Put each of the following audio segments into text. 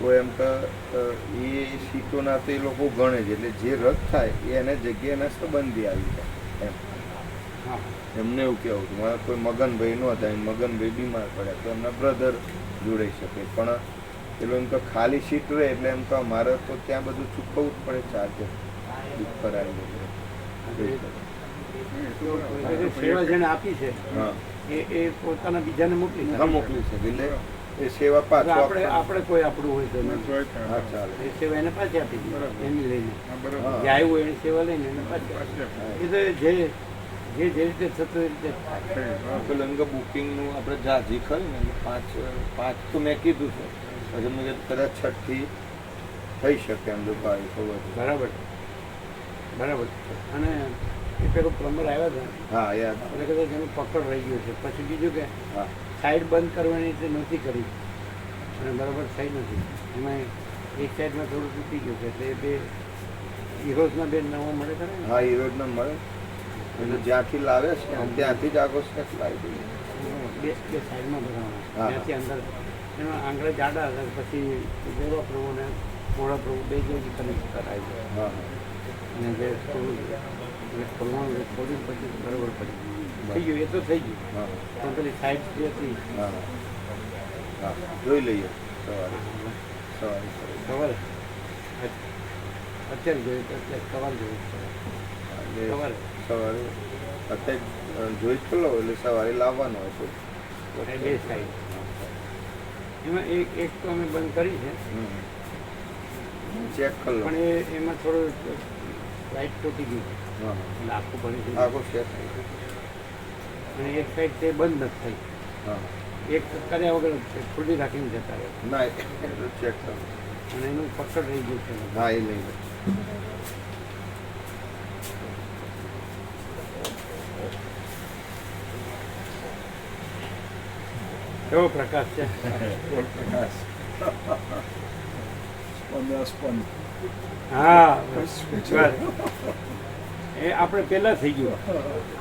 તો એમ કે એ સીટોના તો એ લોકો ગણે છે. એટલે જે રદ થાય એ એને જગ્યાના સંબંધી આવી જાય. એમ. એમને એવું કહેવું હતું. મારા કોઈ મગનભાઈ નહોતા મગનભાઈ બીમાર પડ્યા તો એમના બ્રધર જોડાઈ શકે. પણ પેલું એમ તો ખાલી સીટ રહે એટલે એમ કે મારે તો ત્યાં બધું ચૂકવવું જ પડે ચાર્જર બુક કરાવી એટલે સેવા જેને આપી છે એ એ પોતાના બીજાને મોકલી. મોકલી શકે. એટલે એ સેવા પાછો આપણે આપણે કોઈ આપણું હોય તો નહીં. હા ચાલે. એ સેવા એને પાછી આપી દીધી. એની લઈને. જે આવ્યું હોય એની સેવા લઈને એને પાછી એ તો જે જે જે રીતે થતું એ રીતે. પેલું એમ બુકિંગનું આપણે જાજી ખરી ને પાંચ પાંચ તો મેં કીધું છે. પછી મને કદાચ છઠ્ઠી થઈ શકે એમ જો ભાઈ ખબર છે. બરાબર. બરાબર. અને એ પેલો પ્લમ્બર આવ્યો હતા હા યાદ. એટલે કદાચ એનું પકડ રહી ગયું છે. પછી બીજું કે? હા. સાઈડ બંધ કરવાની રીતે નહોતી કરી. અને બરાબર થઈ નથી. એમાં એક સાઈડમાં થોડું તૂટી ગયું છે. એટલે એ બે હીરોઝના બે નવો મળે ખરે હા એ મળે. એટલે જ્યાંથી લાવે છે ત્યાંથી જ આખો સ્ટેપ લાવી દઈએ બે બે સાઈડમાં બનાવવાના ત્યાંથી અંદર. એમાં આંગળા જાડા હતા પછી ગોળા પ્રભુ ને મોડા પ્રભુ બે જગ્યાએ કનેક્ટ કરાવી હા અને જે થોડું ખોલવાનું છે, ખોલીને પછી બરાબર પડી થઈ ગયું એ તો થઈ ગયું. પણ પેલી સાઈડ જે હતી. હા. જોઈ લઈએ. સવારે. સવારે સવારે. અત્યારે જોઈએ તો અત્યારે સવારે એટલે સવારે. સવારે અત્યારે જોઈ જ એટલે સવારે લાવવાનો હોય તો બે સાઈડ. એમાં એક એક તો અમે બંધ કરી છે. ચેક કરો પણ એ એમાં થોડું લાઇટ તૂટી ગયું આખું ભરી હા ગયું. થઈ અને એક સાઈડ તે બંધ નથી થઈ. હા. એક કર્યા વગર છે ખુલ્લી રાખીને જતા રહે. ના એ ચેક કરો. અને એનું પકડ રહી ગયું છે. હા એ લઈ લો. એવો પ્રકાશ છે? હા બસ. એ આપણે પહેલા થઈ ગયું.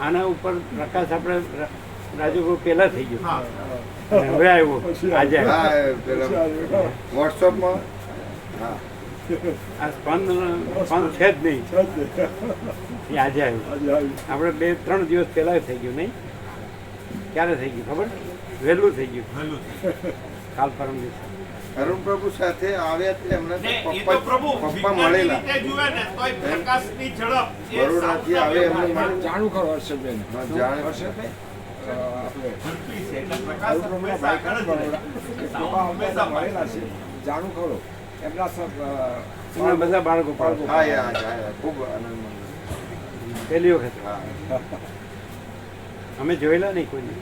આના ઉપર પ્રકાશ આપણે રાજુભાઈ પહેલાં પહેલા થઈ ગયું. હવે આવ્યો. આજે વોટ્સઅપમાં હા આ સ્પંદ સ્પંદ છે જ નહીં. આજે આવ્યું. આપણે બે ત્રણ દિવસ પહેલા થઈ ગયું નહીં. ક્યારે થઈ ગયું ખબર? વહેલું થઈ ગયું. કાલ પરમ દિવસે. અરુણ પ્રભુ સાથે આવ્યા તે એમના પપ્પા પપ્પા મળેલા. વિજ્ઞાનની રીતે જુએ ને તોય પ્રકાશની ઝડપ એ બરોડાથી આવે એમને જાણું ખરો હર્ષદબેન હા, જાણે. જાણું ખરો. એમના એમના બધા બાળકો બાળકો. ખૂબ આનંદ. પહેલી વખત. અમે જોયેલા નહીં કોઈને?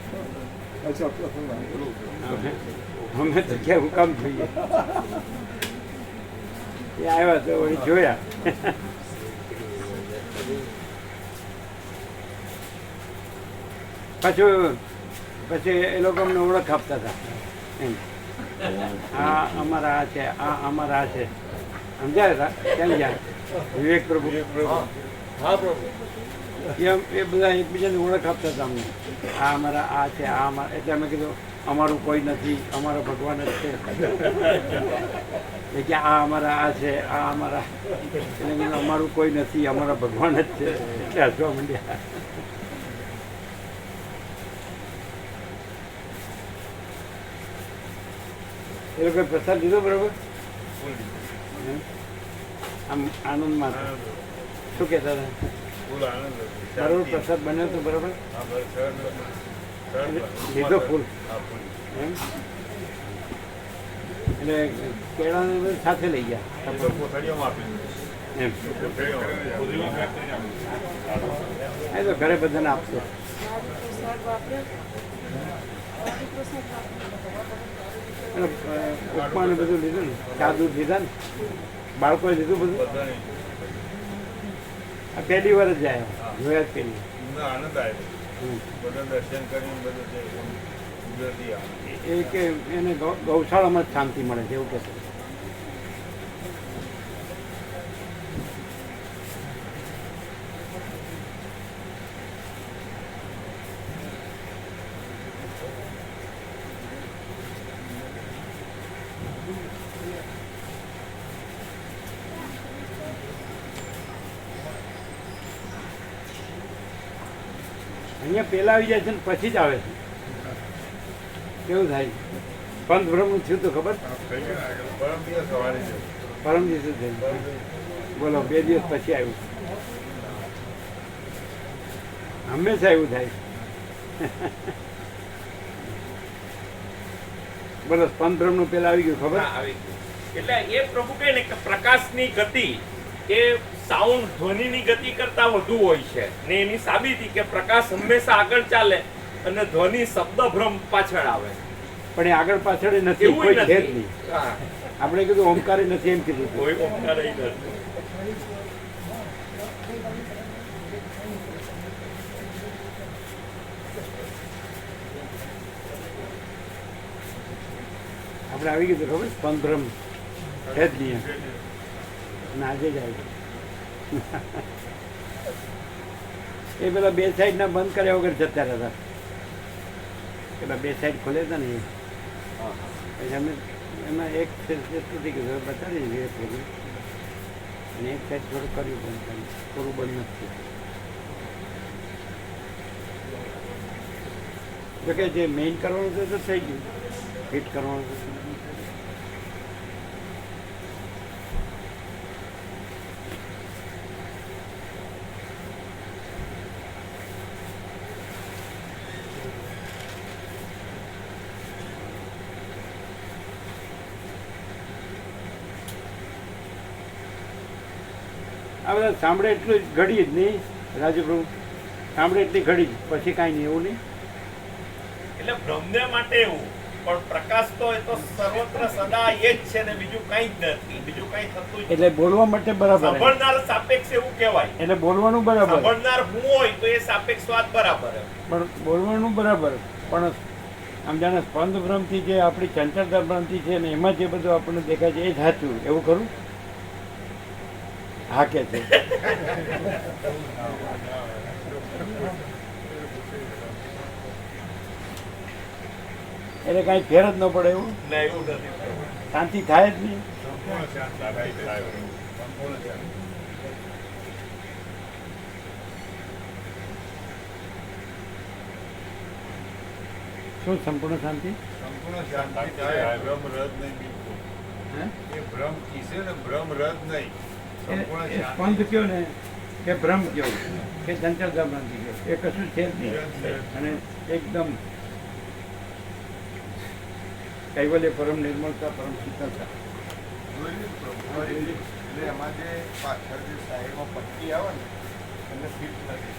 અચ્છા. અમે અમે તો ક્યાં હું કામ જોઈએ એ આવ્યા તો વળી જોયા. પાછું પછી એ લોકો અમને ઓળખ આપતા હતા. એમ. આ અમારા આ છે આ અમારા આ છે. સમજાય હતા કેમ ગયા વિવેક પ્રભુ. એમ એ બધા એકબીજાને ઓળખ આપતા હતા અમને. આ અમારા આ છે આ અમારા એટલે અમે કીધું અમારું કોઈ નથી અમારો ભગવાન જ છે. કે આ અમારા આ છે આ અમારા. એટલે અમારું કોઈ નથી અમારા ભગવાન જ છે. એટલે હસવા માંડ્યા. એ લોકો પ્રસાદ લીધો બરોબર? આમ આનંદમાં હતા. શું કહેતા હતા? બરોબર પ્રસાદ બન્યો તો બરોબર? લીધો ફૂલ. એટલે કેળાને સાથે લઈ ગયા. એમ. એ તો ઘરે બધાને આપશો. અને ઉપમા ને બધું લીધું ને? ચા દૂધ લીધા ને? બાળકોએ લીધું બધું? આ પહેલી વાર જ જાય જોયા જ પહેલી આનંદ આવ્યો. બધા દર્શન કરીને બધું છે એ કે એને ગૌશાળામાં જ શાંતિ મળે છે, એવું કહેશે અહીંયા પહેલા આવી જાય છે ને પછી જ આવે છે. કેવું થાય? પંથ બ્રહ્મનું થયું તો ખબર? ને. પરમ દિવસ થયું. બોલો બે દિવસ પછી આવ્યું. હંમેશા એવું થાય. બોલો સ્પંદ બ્રહ્મનું પેલા આવી ગયું ખબર? આવી ગયું. એટલે એ પ્રભુ કહે ને કે પ્રકાશની ગતિ એ સાઉન્ડ ધ્વનિની ગતિ કરતા વધુ હોય છે. ને એની સાબિતી કે પ્રકાશ હંમેશા આગળ ચાલે અને ધ્વનિ શબ્દ ભ્રમ પાછળ આવે. પણ એ આગળ પાછળ નથી કોઈ છે જ નહીં. આપણે કીધું ઓમકાર નથી એમ કીધું કોઈ ઓમકાર નથી. આપણે આવી ગયું ખબર? સ્પંદ છે જ નહીં અને આજે જ આવ્યું એ પેલા બે સાઈડ ના બંધ કર્યા વગર જતા રહેતા. પેલા બે સાઈડ ખોલે હતા ને એ. પછી અમે એમાં એક થઈ ગયું બતાડી દીધી બધું અને એક સાઈડ થોડું કર્યું બંધ કર્યું. થોડું બંધ નથી થયું. જો જે મેઇન કરવાનું હતું તો થઈ ગયું. ફિટ કરવાનું હતું આ બધા સાંભળે એટલું જ ઘડી જ નહીં રાજુપ્રભુ. સાંભળે એટલી ઘડી પછી કાંઈ નહીં એવું નહીં. એટલે બ્રહ્મને માટે એવું પણ પ્રકાશ તો એ તો સર્વત્ર સદા એ જ છે ને બીજું કંઈ જ નથી બીજું કંઈ થતું એટલે બોલવા માટે બરાબર સાંભળનાર સાપેક્ષ એવું કહેવાય. એટલે બોલવાનું બરાબર. સાંભળનાર હું હોય તો એ સાપેક્ષ વાત બરાબર પણ બોલવાનું બરાબર પણ આમ જાણે સ્પંદ ભ્રમથી જે આપણી ચંચળતા ભ્રમથી છે ને એમાં જે બધું આપણને દેખાય છે એ જ સાચું. એવું ખરું? હા કે છે એટલે કઈ ફેર જ ન પડે એવું શાંતિ થાય જ નહીં. શું સંપૂર્ણ શાંતિ સંપૂર્ણ શાંતિ થાય. ભ્રમ રદ નહીં બિલકુલ. હે એ ભ્રમ કિસે ને ભ્રમ રદ નહીં. સ્પંદ કયો ને કે ભ્રમ કયો? કે ચંચળતા ભ્રાંતિ કયો? એ કશું છે જ નહીં. અને એકદમ કૈવલ્ય પરમ નિર્મળતા પરમ શીતળતા. એટલે એમાં જે પાછળ જે સાહેબમાં પટ્ટી આવે ને એને ફિટ નથી.